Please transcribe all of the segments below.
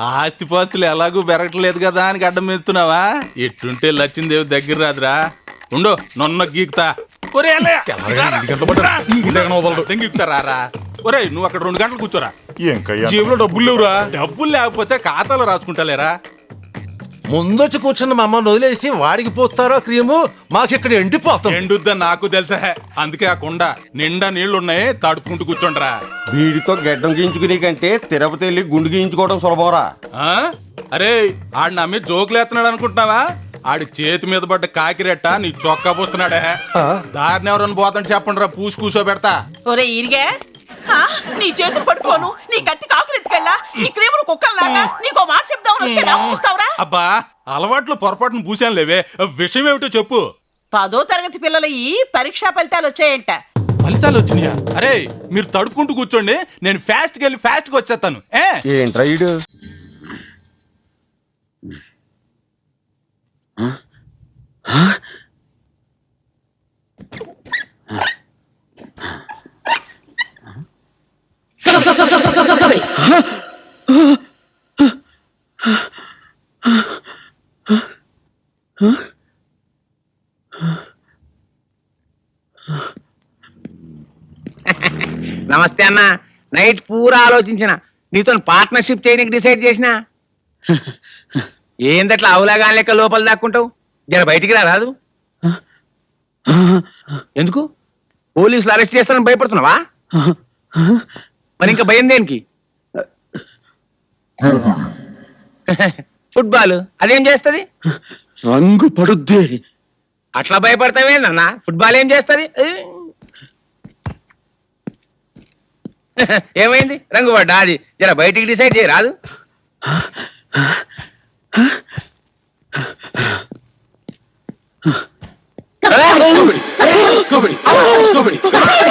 ఆస్తిపాస్తులు ఎలాగూ పెరగట్లేదు కదా అని గడ్డం వేస్తున్నావా ఎట్టుంటే లచ్చిందేవి దగ్గర రాదురా. ఉండు నొన్న గీకుతా. ఒరే గీకుతారా ఒరే నువ్వు అక్కడ రెండు గంటలు కూర్చోరా. జేబులో డబ్బులు లేవురా. డబ్బులు లేకపోతే ఖాతాలో రాసుకుంటాలేరా? ముందొచ్చి కూర్చున్న మా అమ్మని వదిలేసి వాడికి పోస్తారో క్రీము మాకు ఇక్కడ ఎండిపోతాం? ఎండుద్దని నాకు తెలుసా. అందుకే ఆ కొండ నిండా నీళ్ళు ఉన్నాయి తడుపుకుంటూ కూర్చోండిరా. వీడితో గడ్డం గీయించుకునే కంటే తిరుపతి వెళ్ళి గుండు గీయించుకోవడం సులభంరా. ఆ? అరే ఆడు నా మీద జోకులు ఎత్తున్నాడు అనుకుంటున్నావా? ఆడి చేతి మీద పడ్డ కాకిరెట్ట నీ చొక్కా పోస్తున్నాడే. దారిని ఎవరన్నా పోతాడు చెప్పండి రా పూసి కూసో పెడతా ఒరే ఈరిగే. నీ చేతులు పట్టుకోను నీ కత్తి కాకులు ఎత్తుకెళ్ళా నీ క్రీములు కుక్కల్లాగా నీకో మాట చెప్దామని వస్తే నా చూస్తావురా? అబ్బా అలవాట్లు పొరపాటును పూసాను లేవే. విషయం ఏమిటో చెప్పు. పదో తరగతి పిల్లల ఈ పరీక్షా ఫలితాలు వచ్చాయంట. ఫలితాలు వచ్చినాయా? అరే మీరు తడుపుకుంటూ కూర్చోండి నేను ఫాస్ట్గా వెళ్ళి ఫాస్ట్గా వచ్చేస్తాను. ఏ? నమస్తే అన్న. నైట్ పూరా ఆలోచించిన. నీతో పార్ట్నర్షిప్ చేయడానికి డిసైడ్ చేసిన. ఏందట్లా అవులాగా లెక్క లోపల దాక్కుంటావు? జర బయటికి రా రాదు. ఎందుకు? పోలీసులు అరెస్ట్ చేస్తారని భయపడుతున్నావా? మరి ఇంకా భయం దేనికి? ఫుట్బాల్ అదేం చేస్తది? రంగు పడుద్ది. అట్లా భయపడతావేందన్న ఫుట్బాల్ ఏం చేస్తది? ఏమైంది? రంగు పడ్డా? అది జర బయటికి డిసైడ్ చేయ రాదు. ఈ-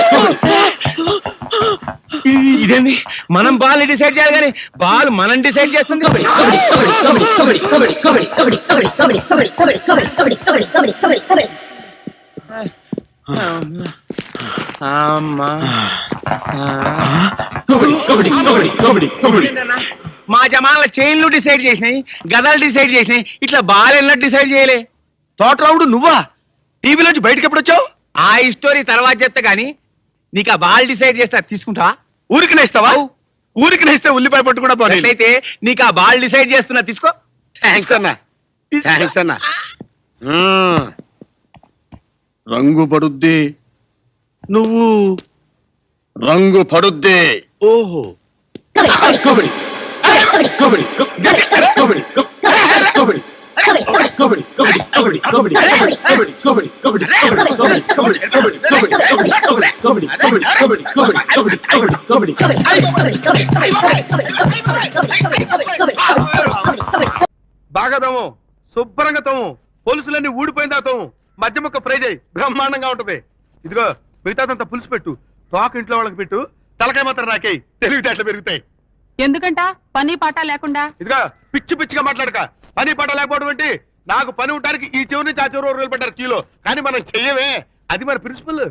ఇదేంది మనం బాల్ డిసైడ్ చేయాలి కానీ బాల్ మనం డిసైడ్ చేస్తుంది అమ్మా మా జమాల చైన్లు డిసైడ్ చేసినాయి గదలు డిసైడ్ చేసినాయి ఇట్లా బాల్ ఎన్నట్టు డిసైడ్ చేయలే తోటరావుడు నువ్వా టీవీలోంచి బయటకి ఎప్పుడు వచ్చావు ఆ స్టోరీ తర్వాత చెప్తా గానీ నీకు ఆ బాల్ డిసైడ్ చేస్తా తీసుకుంటావా ఊరికి నేస్తావా ఊరికి నేస్తే ఉల్లిపాయ పట్టు కూడా పోనీ అయితే నీకు ఆ బాల్ డిసైడ్ చేస్తున్నా తీసుకో థ్యాంక్స్ అన్న. థ్యాంక్స్ అన్న. రంగు పడుద్ది నువ్వు రంగు పడుద్ది ఓహో బాగా తమ్ము శుభ్రంగా తమ్ము పోలీసులన్నీ ఊడిపోయిందా తమ్ము మధ్య ముక్క ఫ్రై చేయి బ్రహ్మాండంగా ఉంటది. ఇదిగో మిగతాదంతా పులుసు పెట్టు తోక ఇంట్లో వాళ్ళకి పెట్టు తలకాయ మాత్రం నాకేయి తెలివితేటలు పెరుగుతాయి. ఎందుకంట? పని పాట లేకుండా? ఇదిగో పిచ్చి పిచ్చిగా మాట్లాడక. పని పట్ట లేకపోవడం ఏంటి? నాకు పని ఉండడానికి ఈ చెవు నుంచి ఆ చెవు రోజులు పెట్టారు కిలో. కానీ మనం చెయ్యమే. అది మన ప్రిన్సిపల్.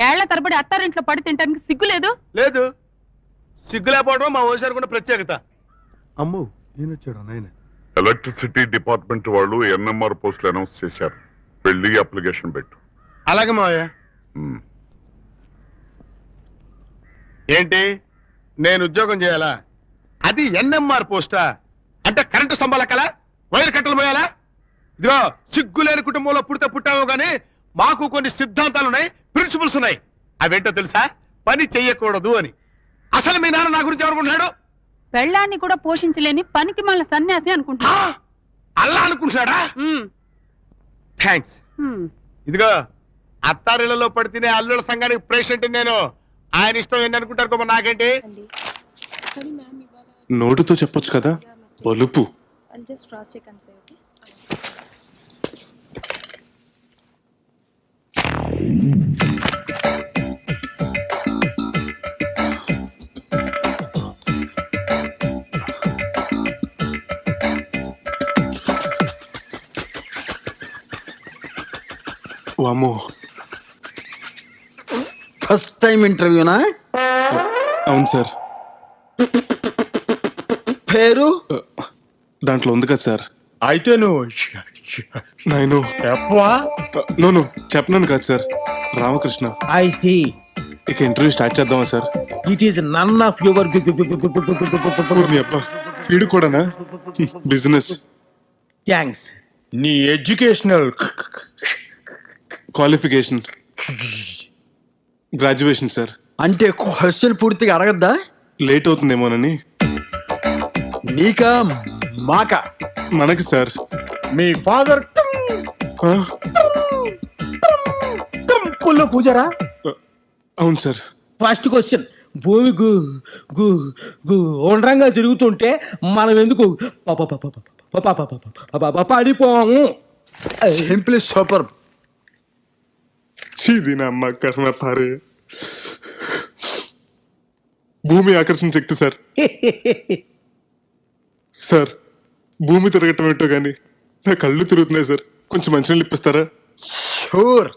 ఏళ్ళ తరబడి అత్తారింట్లో పడి తింటానికి సిగ్గు లేదు? లేదు. సిగ్గు లేకపోవడం మా ఓసారి కూడా ప్రత్యేకత. అమ్ము నేను వచ్చాడు నాయన. ఎలక్ట్రిసిటీ డిపార్ట్మెంట్ వాళ్ళు ఎన్ఎంఆర్ పోస్టులు అనౌన్స్ చేశారు. వెళ్ళి అప్లికేషన్ పెట్టు. అలాగే మావయ్య. ఏంటి? నేను ఉద్యోగం చేయాలా? అది ఎన్ఎంఆర్ పోస్టా అంటే కరెంటు స్తంభాల కల? వైర్ కట్టలు మోయాలా? ఇదిగో సిగ్గు లేని కుటుంబంలో పుడితే పుట్టాము గానీ మాకు కొన్ని సిద్ధాంతాలు ఉన్నాయి ప్రిన్సిపల్స్ ఉన్నాయి. అవేంటో తెలుసా? పని చెయ్యకూడదు అని. అసలు మీ నాన్న నా గురించి ఎవరుకుంటున్నాడు పెళ్ళాన్ని కూడా పోషించలేని పనికి మళ్ళీ సన్యాసి అనుకుంటా! అల్లా అనుకుంటున్నాడా? థ్యాంక్స్ ఇదిగో అత్తారిళ్ళలో పడి తినే అల్లుల సంఘానికి ప్రెసిడెంట్ నేను. ఆయన ఇష్టం ఏంటి అనుకుంటారు కొమ్మ నాకేంటి? నోటుతో చెప్పొచ్చు కదా? పలుపు వామ్మో ఫస్ట్ టైం ఇంటర్వ్యూనా అవును సార్. పేరు? దాంట్లో ఉంది కదా సార్. అయితే నువ్వు నేను చెప్పవా నో నో చెప్పనాను కాదు సార్ రామకృష్ణ ఐ సి ఇక ఇంటర్వ్యూ స్టార్ట్ చేద్దామా sir it is none of your ఊరిని అబ్బా వీడు కూడానా బిజినెస్ థ్యాంక్స్ నీ ఎడ్యుకేషనల్ క్వాలిఫికేషన్ గ్రాడ్యుయేషన్ సార్ అంటే క్వశ్చన్ పూర్తిగా అడగద్దా లేట్ అవుతుందేమోనని నీకా మాకా మనకి సార్ మీ ఫాదర్ టెంపుల్లో పూజారా అవును సార్ ఫస్ట్ క్వశ్చన్ భూమి గు గు గు ఉండరంగా జరుగుతుంటే మనం ఎందుకు పడిపోము సింప్లీ సూపర్ కర్ణ పారే భూమి ఆకర్షణ శక్తి సార్ సార్ భూమి తిరగటం ఏంటో కానీ నా కళ్ళు తిరుగుతున్నాయి సార్. కొంచెం మంచినీళ్ళు ఇప్పిస్తారా? షూర్.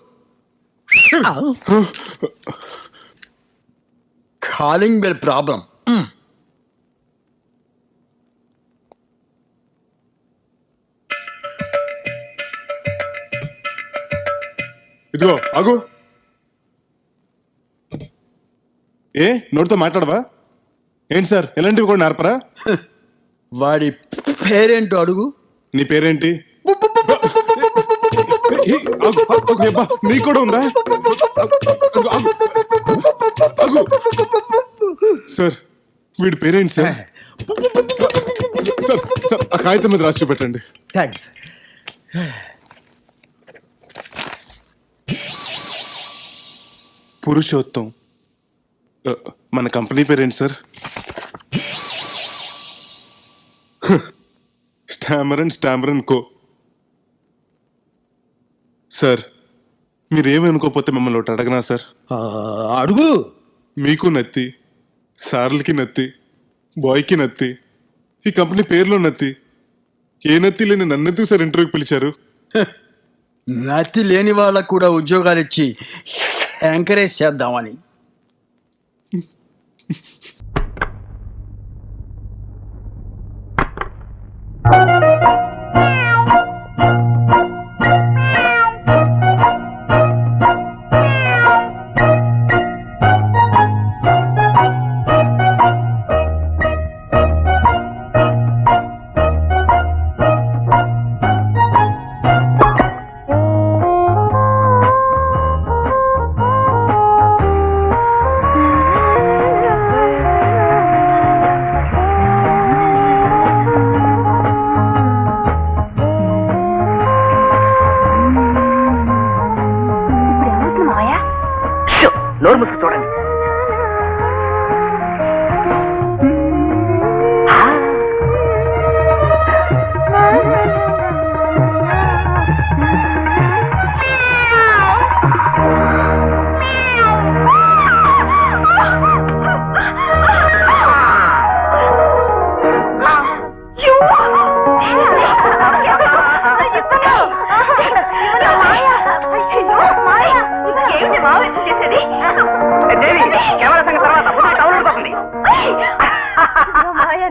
Calling bell problem. ఇదిగో ఆగు. ఏ నోటితో మాట్లాడవా? ఏంటి సార్ ఎలాంటివి కూడా నేర్పరా? వాడి పేరేంటో అడుగు. నీ పేరేంటి? నీకు కూడా ఉందా. సార్ వీడి పేరేంటి సార్? సార్ సార్ ఆ కాగితం మీద రాసి చూపెట్టండి. థ్యాంక్స్. పురుషోత్తం. మన కంపెనీ పేరేంటి sir? Stamer and Stamer and co. Sir మీరేమనుకోకపోతే మిమ్మల్ని ఒకటి అడగనా సార్? అడుగు. మీకు నత్తి సార్లకి నత్తి బాయ్కి నత్తి ఈ కంపెనీ పేరులో నత్తి. ఏ నత్తి లేని నన్నెందుకు సార్ ఇంటర్వ్యూకి పిలిచారు? నతి లేని వాళ్ళకు కూడా ఉద్యోగాలు ఇచ్చి ఎంకరేజ్ చేద్దామని.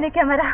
लेके हमारा